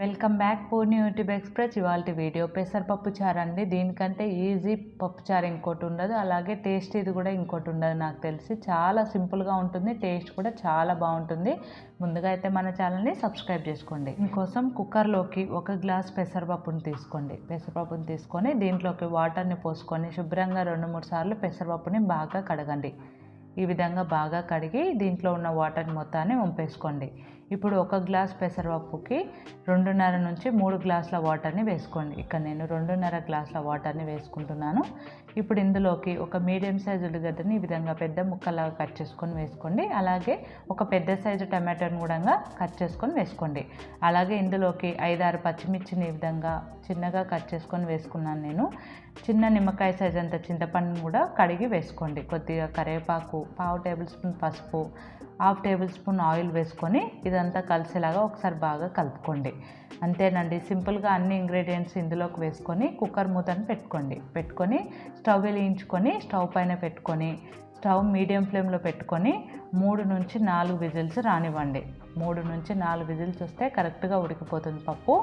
Welcome back Poorni YouTube express. ఇవాళ video పెసరపప్పు చారు అండి. దీనికంటే ఈజీ పప్పు చారు ఇంకోటి ఉండదు. అలాగే టేస్ట్ ఇది కూడా ఇంకోటి ఉండదు నాకు తెలిసి. చాలా సింపుల్గా ఉంటుంది. టేస్ట్ కూడా చాలా బాగుంటుంది. ముందుగా అయితే మన ఛానల్ని సబ్స్క్రైబ్ చేసుకోండి. దీనికోసం కుక్కర్లోకి ఒక గ్లాస్ పెసరపప్పుని తీసుకోండి. పెసరపప్పుని తీసుకొని దీంట్లోకి వాటర్ని పోసుకొని శుభ్రంగా రెండు మూడు సార్లు పెసరపప్పుని బాగా కడగండి. ఈ విధంగా బాగా కడిగి దీంట్లో ఉన్న వాటర్ మొత్తాన్ని వంపేసుకోండి. ఇప్పుడు ఒక గ్లాస్ పెసరపప్పుకి రెండున్నర నుంచి మూడు గ్లాసుల వాటర్ని వేసుకోండి. ఇక్కడ నేను రెండున్నర గ్లాసుల వాటర్ని వేసుకుంటున్నాను. ఇప్పుడు ఇందులోకి ఒక మీడియం సైజు ఉల్లిగడ్డని ఈ విధంగా పెద్ద ముక్కలాగా కట్ చేసుకొని వేసుకోండి. అలాగే ఒక పెద్ద సైజు టమాటోని కూడా కట్ చేసుకొని వేసుకోండి. అలాగే ఇందులోకి ఐదారు పచ్చిమిర్చిని ఈ విధంగా చిన్నగా కట్ చేసుకొని వేసుకున్నాను నేను. చిన్న నిమ్మకాయ సైజ్ అంత చింతపండుని కూడా కడిగి వేసుకోండి. కొద్దిగా కరివేపాకు పావు టేబుల్ స్పూన్ పసుపు హాఫ్ టేబుల్ స్పూన్ ఆయిల్ వేసుకొని ఇదంతా కలిసేలాగా ఒకసారి బాగా కలుపుకోండి. అంతేనండి సింపుల్గా అన్ని ఇంగ్రీడియంట్స్ ఇందులోకి వేసుకొని కుక్కర్ మూతను పెట్టుకోండి. పెట్టుకొని స్టవ్ వెలిగించుకొని స్టవ్ పైన పెట్టుకొని స్టవ్ మీడియం ఫ్లేమ్లో పెట్టుకొని మూడు నుంచి నాలుగు విజిల్స్ రానివ్వండి. మూడు నుంచి నాలుగు విజిల్స్ వస్తే కరెక్ట్గా ఉడికిపోతుంది పప్పు.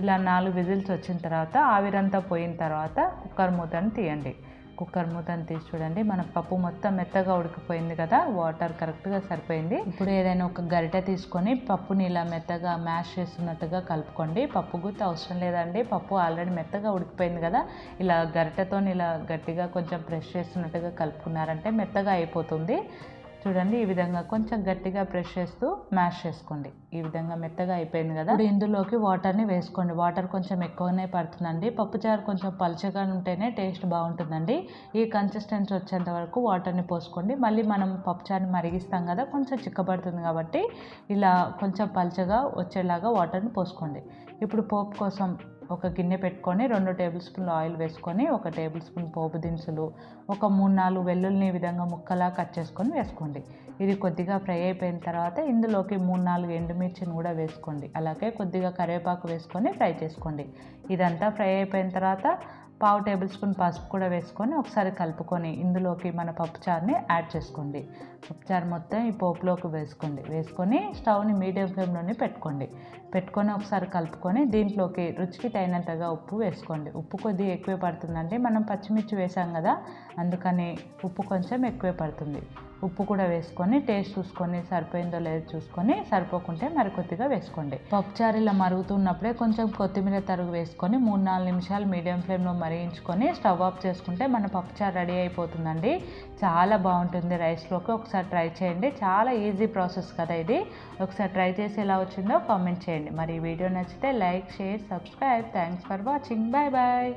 ఇలా నాలుగు విజిల్స్ వచ్చిన తర్వాత ఆవిరంతా పోయిన తర్వాత కుక్కర్ మూతను తీయండి. కుక్కర్ మూతను తీసి చూడండి. మన పప్పు మొత్తం మెత్తగా ఉడికిపోయింది కదా వాటర్ కరెక్ట్గా సరిపోయింది. ఇప్పుడు ఏదైనా ఒక గరిటె తీసుకొని పప్పుని ఇలా మెత్తగా మ్యాష్ చేస్తున్నట్టుగా కలుపుకోండి. పప్పు గుత్త అవసరం లేదండి. పప్పు ఆల్రెడీ మెత్తగా ఉడికిపోయింది కదా ఇలా గరిటెతో ఇలా గట్టిగా కొంచెం ప్రెస్ చేస్తున్నట్టుగా కలుపుకున్నారంటే మెత్తగా అయిపోతుంది. చూడండి ఈ విధంగా కొంచెం గట్టిగా ప్రెస్ చేస్తూ మ్యాష్ చేసుకోండి. ఈ విధంగా మెత్తగా అయిపోయింది కదా? ఇప్పుడు ఇందులోకి వాటర్ని వేసుకోండి. వాటర్ కొంచెం ఎక్కువనే పడుతుందండి. పప్పుచారు కొంచెం పలుచగా ఉంటేనే టేస్ట్ బాగుంటుందండి. ఈ కన్సిస్టెన్సీ వచ్చేంత వరకు వాటర్ని పోసుకోండి. మళ్ళీ మనం పప్పుచారుని మరిగిస్తాం కదా కొంచెం చిక్కబడుతుంది కాబట్టి ఇలా కొంచెం పలుచగా వచ్చేలాగా వాటర్ని పోసుకోండి. ఇప్పుడు పోపు కోసం ఒక గిన్నె పెట్టుకొని రెండు టేబుల్ స్పూన్లు ఆయిల్ వేసుకొని ఒక టేబుల్ స్పూన్ పోపు దినుసులు ఒక మూడు నాలుగు వెల్లుల్ని ఈ విధంగా ముక్కలా కట్ చేసుకొని వేసుకోండి. ఇది కొద్దిగా ఫ్రై అయిపోయిన తర్వాత ఇందులోకి మూడు నాలుగు ఎండుమిర్చిని కూడా వేసుకోండి. అలాగే కొద్దిగా కరివేపాకు వేసుకొని ఫ్రై చేసుకోండి. ఇదంతా ఫ్రై అయిపోయిన తర్వాత పావు టేబుల్ స్పూన్ పసుపు కూడా వేసుకొని ఒకసారి కలుపుకొని ఇందులోకి మన పప్పుచారుని యాడ్ చేసుకోండి. పప్పుచారు మొత్తం ఈ పోపులోకి వేసుకోండి. వేసుకొని స్టవ్ని మీడియం ఫ్లేమ్లోనే పెట్టుకోండి. పెట్టుకొని ఒకసారి కలుపుకొని దీంట్లోకి రుచికి తగినంతగా ఉప్పు వేసుకోండి. ఉప్పు కొద్దిగా ఎక్కువే పడుతుందండి మనం పచ్చిమిర్చి వేసాం కదా అందుకని ఉప్పు కొంచెం ఎక్కువే పడుతుంది. ఉప్పు కూడా వేసుకొని టేస్ట్ చూసుకొని సరిపోయిందో లేదో చూసుకొని సరిపోకుంటే మరి కొద్దిగా వేసుకోండి. పప్పుచారు ఇలా మరుగుతున్నప్పుడే కొంచెం కొత్తిమీర తరుగు వేసుకొని మూడు నాలుగు నిమిషాలు మీడియం ఫ్లేమ్లో మరిగించుకొని స్టవ్ ఆఫ్ చేసుకుంటే మన పప్పుచారు రెడీ అయిపోతుందండి. చాలా బాగుంటుంది రైస్లోకి. ఒకసారి ట్రై చేయండి. చాలా ఈజీ ప్రాసెస్ కదా ఇది. ఒకసారి ట్రై చేసి ఎలా వచ్చిందో కామెంట్ చేయండి. మరి ఈ వీడియో నచ్చితే like share subscribe. Thanks for watching. Bye bye.